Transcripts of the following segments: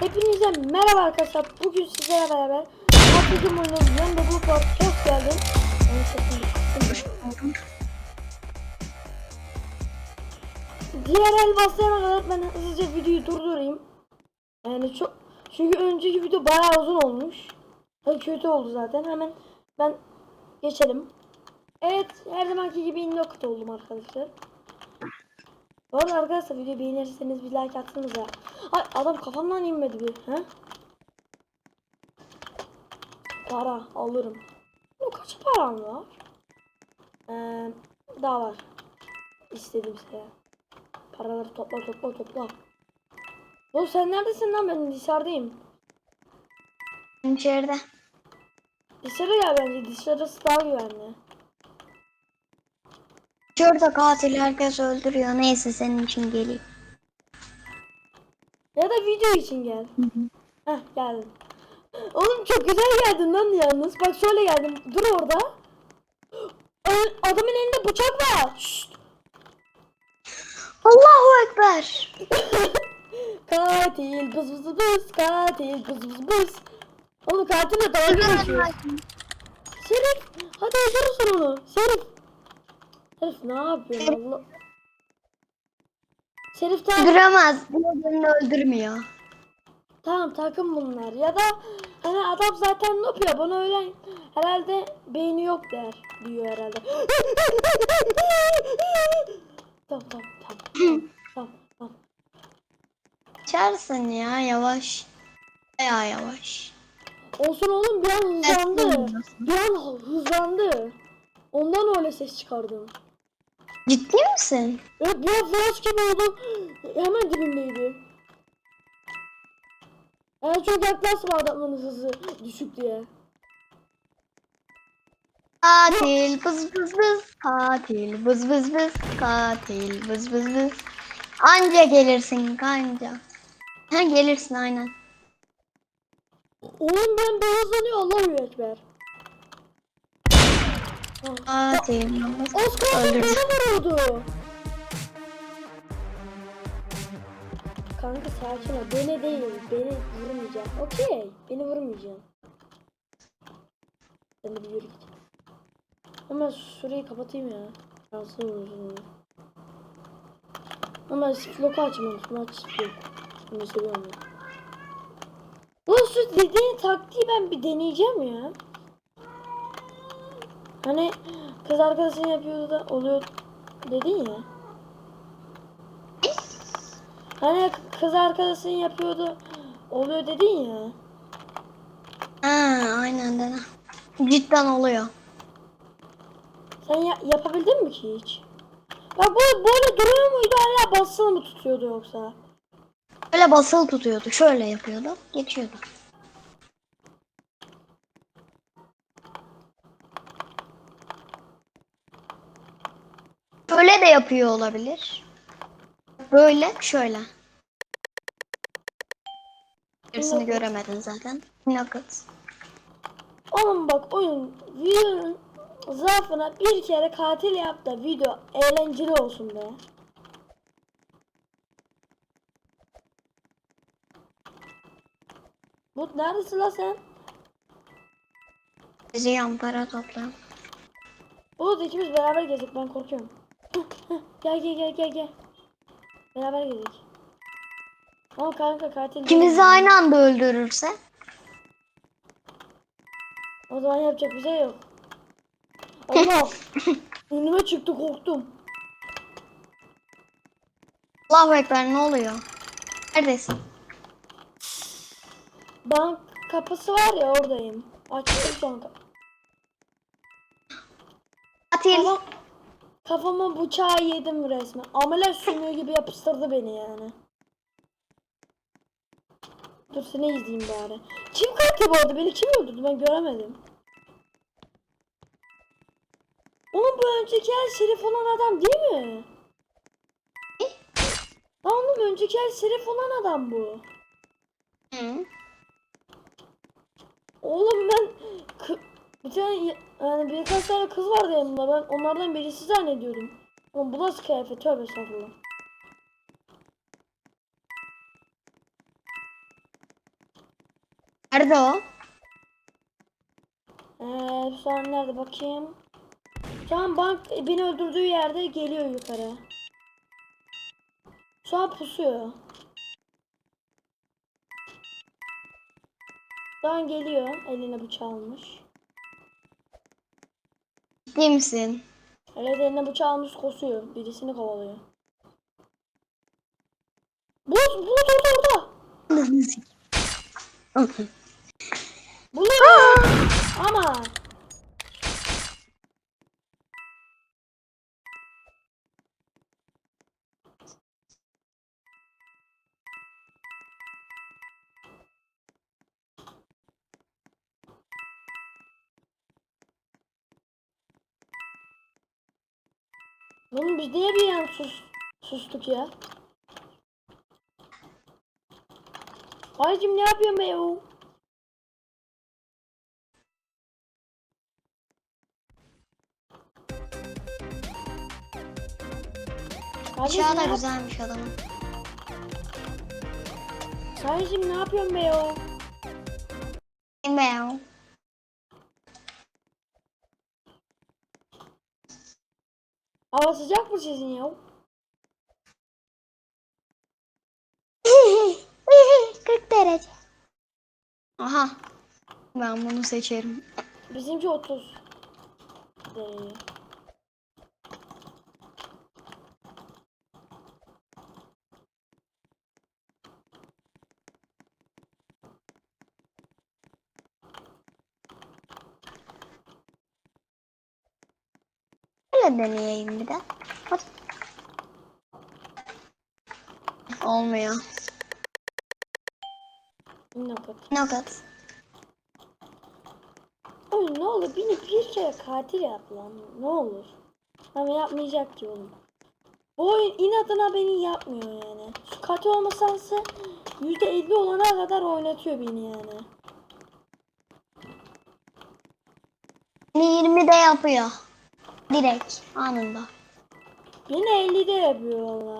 Hepinize merhaba arkadaşlar. Bugün sizlerle beraber Atletim oynuyoruz. Yanımda bu sesini kıstım. Diğer el baslayana kadar ben hızlıca videoyu durdurayım. Yani çok çünkü önceki video bayağı uzun olmuş. Ve kötü oldu zaten. Hemen ben geçelim. Evet her zamanki gibi innokut oldum arkadaşlar. Bu arada arkadaşlar videoyu beğenirseniz bir like atsanız ya. Ay adam kafamdan inmedi bir. He? Para alırım. Bu kaç param var? Ee, daha var. İstediğim şey. Paraları topla topla topla. Oğlum sen neredesin lan ben dışarıdayım. İçeride. Dışarı gel bence dışarısı daha güvenli. Şurada katil herkes öldürüyor. Neyse senin için geleyim. Ya da video için gel. Heh geldim. Oğlum çok güzel geldin lan yalnız. Bak şöyle geldim. Dur orada. Ö- Adamın elinde bıçak var. Şşt. Allahu Ekber. Katil bız bız bız katil bız bız bız. Oğlum katille dalga geçiyor. Şerif hadi öldürürsün onu. Şerif. Şerif ne yapıyorsun Allah? Şerif tamam, Öldüremez. Diğerini öldürmüyor. tamam takım bunlar. Ya da hani adam zaten noob ya bana öyle herhalde beyni yok der diyor herhalde. tamam tamam tamam. tamam tamam. Çağırsın ya yavaş. Baya yavaş. Olsun oğlum bir an hızlandı. Bir an hızlandı. Ondan öyle ses çıkardım. Ciddi misin? Evet an flash gibi oldu. Hemen dibimdeydi. Yani çok yaklaşma adamın hızı düşük diye. Katil bız bız bız. Katil bız bız bız. Katil bız bız bız. Anca gelirsin kanca. Ha gelirsin aynen. Oğlum ben beyazlanıyor Allahu Ekber. Katil. Oscar bana vurdu. Kanka sakin ol. Beni değil. Beni vurmayacaksın. Okey. Beni vurmayacaksın. Sen de bir yürü git. Hemen şurayı kapatayım ya. Şanslı olursun. Ama sploku açmamışım. Aç splok. Bunu seviyorum ya. Bu dediğin taktiği ben bir deneyeceğim ya. Hani kız arkadaşın yapıyordu da oluyor dedin ya. Hani kız arkadaşın yapıyordu oluyor dedin ya. Ha aynen dene. Cidden oluyor. Sen ya- yapabildin mi ki hiç? Bak bu böyle duruyor muydu hala basılı mı tutuyordu yoksa? Böyle basılı tutuyordu. Şöyle yapıyordu. Geçiyordu. Böyle de yapıyor olabilir. Böyle şöyle. Gerisini göremedin zaten. Nugget. Oğlum bak oyun videonun zaafına bir kere katil yap da video eğlenceli olsun be. Mut neredesin lan sen? Bizi yan para topla. Bulut ikimiz beraber gezdik ben korkuyorum. Gel gel gel gel gel. Beraber gezdik. Ama kanka katil İkimizi aynı anda öldürürse. O zaman yapacak bir şey yok. Allah! Önüme çıktı korktum. Allahu Ekber ne oluyor? Neredesin? Bank kapısı var ya oradayım. Açtım şu an. Katil. Kafam, kafama bıçağı yedim resmen. Ameliyat sümüğü gibi yapıştırdı beni yani. Dur seni izleyeyim bari. Kim katil bu arada? Beni kim öldürdü? Ben göremedim. Oğlum bu önceki el şerif olan adam değil mi? Lan oğlum önceki el şerif olan adam bu. Hı. Oğlum ben bir tane yani birkaç tane kız vardı yanımda ben onlardan birisi zannediyordum. Ama bu nasıl kıyafet tövbe estağfurullah. Nerede o? Ee, şu an nerede bakayım. Şu an bank beni öldürdüğü yerde geliyor yukarı. Şu an pusuyor. Şu an geliyor. Eline bıçağı almış. Ciddi misin? Evet eline bıçağı almış koşuyor. Birisini kovalıyor. Bulut, bulut orada orada. Bulut. Ama. Oğlum biz niye bir an sus, sustuk ya? Aycım ne yapıyorsun be o? Bıçağı da güzelmiş adamın. Kardeşim ne yapıyorsun be o? Bilmiyorum. Hava sıcak mı sizin ya? 40 derece. Aha. Ben bunu seçerim. Bizimki 30 derece. Böyle deneyeyim bir de. Hop. Olmuyor. Ne yapalım? Nugget. Oğlum ne olur beni bir kere katil yap lan. Ne olur. Ama yapmayacak ki oğlum. Bu oyun inadına beni yapmıyor yani. Şu katil olma şansı %50 olana kadar oynatıyor beni yani. Beni 20'de yapıyor. Direkt anında. Beni 50'de yapıyor valla.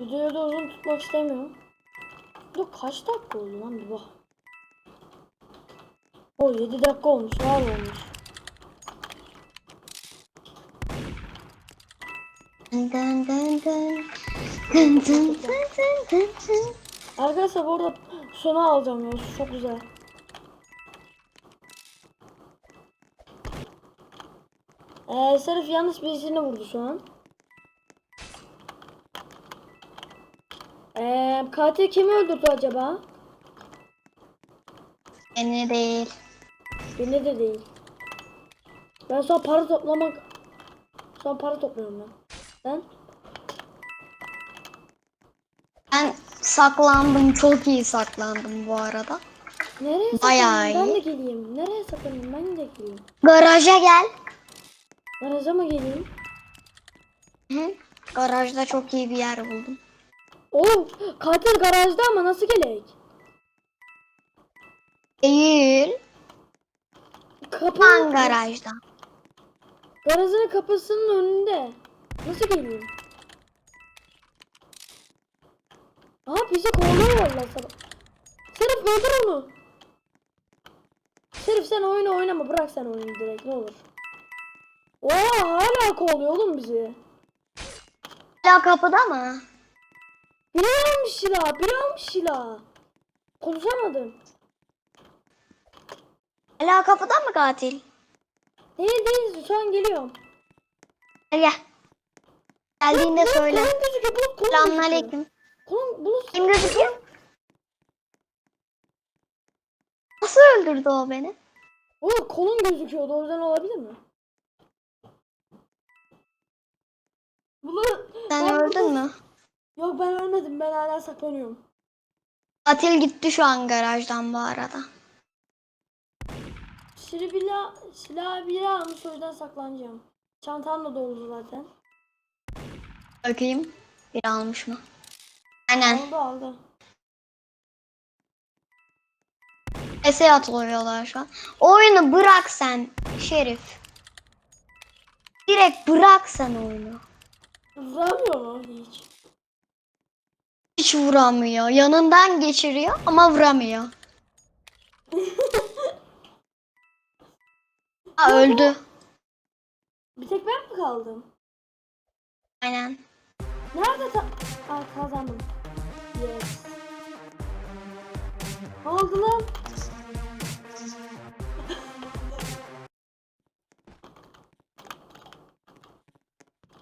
Videoyu da uzun tutmak istemiyorum. Dur kaç dakika oldu lan bir bak. O 7 dakika olmuş var olmuş. Dın dın dın dın. Dın dın dın dın dın dın. Arkadaşlar bu arada sona alacağım ya çok güzel. Ee, Serif yanlış birisini vurdu şu an. Ee, katil kimi öldürdü acaba? Beni değil. Beni de değil. Ben şu an para toplamak... Şu an para topluyorum ben. Sen? Ben saklandım. Çok iyi saklandım bu arada. Nereye Bayağı saklanayım? Ben de geleyim. Nereye saklanayım? Ben de geleyim. Garaja gel. Garaja mı geleyim? Hı? Garajda çok iyi bir yer buldum. Oğlum katil garajda ama nasıl gelek? Değil. Kapı. Garajda. Garajın kapısının önünde. Nasıl geleyim? Aha bizi kovalıyor valla sabah. Serif öldür onu. Serif sen oyunu oynama bırak sen oyunu direkt ne olur. Oha hala kovalıyor oğlum bizi. Hala kapıda mı? Biri almış silah, biri almış silah. Konuşamadım. Hala kapıda mı katil? Değil değil şu an geliyorum. Gel gel. Geldiğinde Bulut, söyle. Kolun gözüküyor, bulut gözüküyor. Selamünaleyküm. Kolun, bulut. Kim gözüküyor? Nasıl öldürdü o beni? Oğlum kolun gözüküyordu o yüzden olabilir mi? Bulut. Sen Ben öldün mü? Yok ben ölmedim ben hala saklanıyorum. Katil gitti şu an garajdan bu arada. Silah bila, silah biri almış o yüzden saklanacağım. Çantam da doldu zaten. Bakayım. Bir almış mı? Aynen. Aldı aldı. Ese atılıyorlar şu an. Oyunu bırak sen Şerif. Direkt bırak sen oyunu. Vuramıyor mu hiç? Hiç vuramıyor. Yanından geçiriyor ama vuramıyor. Aa, öldü. Bir tek ben mi kaldım? Aynen. Nerede ta... Aa kazandım. Yes. Oldu lan?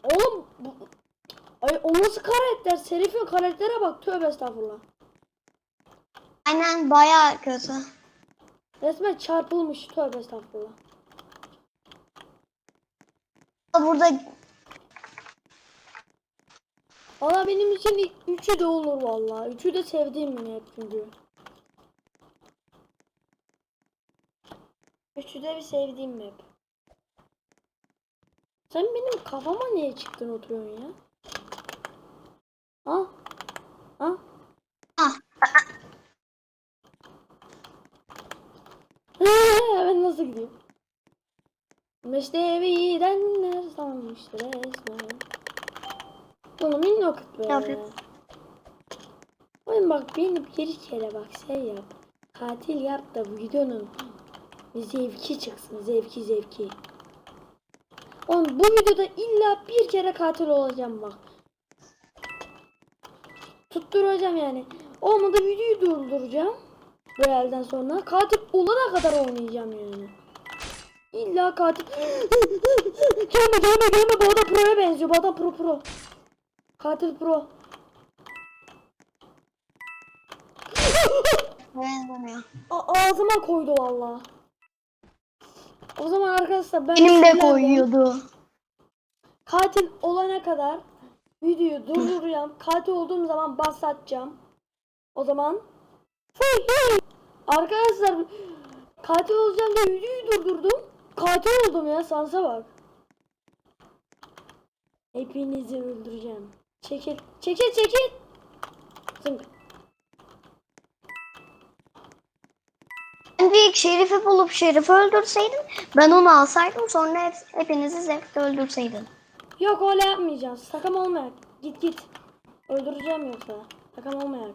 Oğlum. Ay o nasıl karakter? Serif'in karaktere bak. Tövbe estağfurullah. Aynen bayağı kötü. Resmen çarpılmış. Tövbe estağfurullah. Burada Valla benim için üçü de olur valla. Üçü de sevdiğim yine hep çünkü. Üçü de bir sevdiğim map. Sen benim kafama niye çıktın oturuyorsun ya? Ha? Ha? Ah. ben nasıl gideyim? Meştevidenler sanmıştı resmen. Oğlum minnok be. Ne yapıyorsun? Oğlum bak beni bir kere bak şey yap. Katil yap da bu videonun zevki çıksın. Zevki zevki. Oğlum bu videoda illa bir kere katil olacağım bak. Tutturacağım yani. Olmadı videoyu durduracağım. Bu elden sonra. Katil olana kadar oynayacağım yani. İlla katil. gelme gelme gelme bu adam pro'ya benziyor. Bu adam pro pro. Katil pro. ağzıma koydu valla. O zaman arkadaşlar ben Benim de koyuyordu. Katil olana kadar videoyu durduracağım. Katil olduğum zaman bahsedeceğim. O zaman arkadaşlar katil olacağım diye videoyu durdurdum. Katil oldum ya sansa bak. Hepinizi öldüreceğim. Çekil, çekil, çekil. Zınk. Ben ilk Şerif'i bulup Şerif'i öldürseydim ben onu alsaydım sonra hep, hepinizi zevkle öldürseydim. Yok öyle yapmayacağız. Takım olmayak. Git git. Öldüreceğim yoksa. Takım olmayak.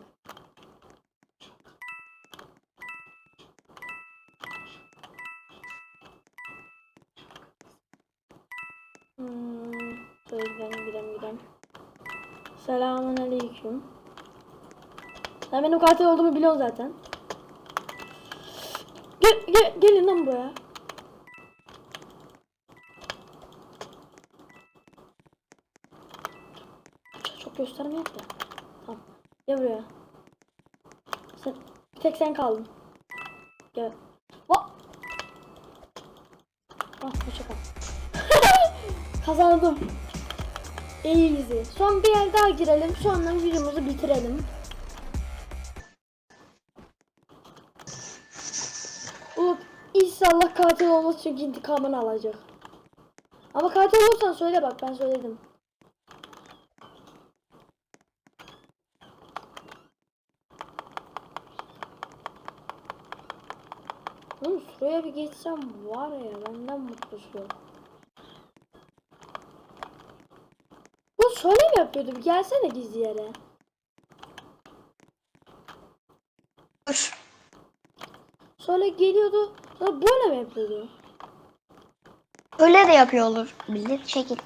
Hmm, şöyle gidelim gidelim. Selamun aleyküm. Sen benim katil olduğumu biliyorsun zaten. Gel, gel, gelin lan buraya. Çok, çok göstermeyeyim de. Tamam. Gel buraya. Sen, tek sen kaldın. Gel. Va ah hoşça kal. Kazandım. Easy. Son bir yer daha girelim. Sonra videomuzu bitirelim. İnşallah katil olmaz çünkü intikamını alacak. Ama katil olursan söyle bak ben söyledim. Oğlum şuraya bir geçsem var ya benden mutlusu. Bu şöyle mi yapıyordu? Bir gelsene gizli yere. Şöyle geliyordu. Sonra böyle mi yapıyordu? Öyle de yapıyor olur. Bilir şekil.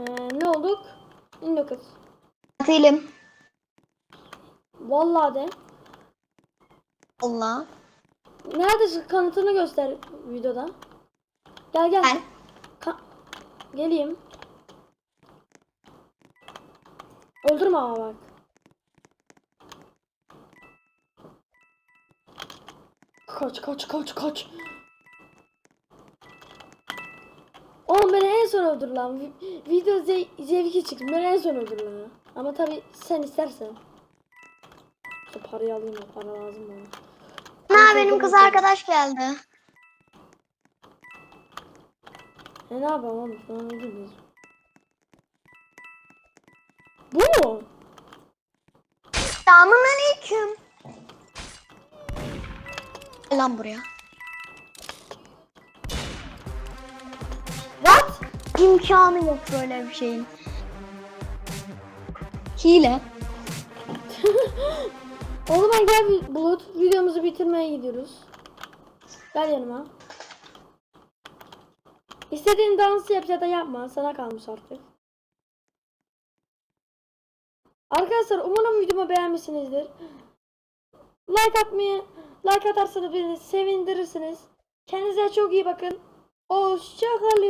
Ee, ne olduk? İndi kız. Katilim. Vallahi de. Allah. Neredesin? Kanıtını göster videoda. Gel gel. Ben. Ka- Geleyim. Öldürme ama bak. Kaç kaç kaç kaç. Oğlum beni en son öldür lan. Vi- Video ze- zevki çıktı. Beni en son öldür lan. Ama tabi sen istersen. İşte parayı alayım da para lazım bana. Ha benim kız arkadaş geldi. E ne yapalım oğlum? Şu an öldürmüyoruz. Bu mu? Selamun aleyküm. Lan buraya. What? İmkanı yok böyle bir şeyin. hile. O zaman gel Bulut videomuzu bitirmeye gidiyoruz. Gel yanıma. İstediğin dansı yap ya da yapma. Sana kalmış artık. Arkadaşlar umarım videomu beğenmişsinizdir. Like atmayı, like atarsanız beni sevindirirsiniz. Kendinize çok iyi bakın. Hoşçakalın.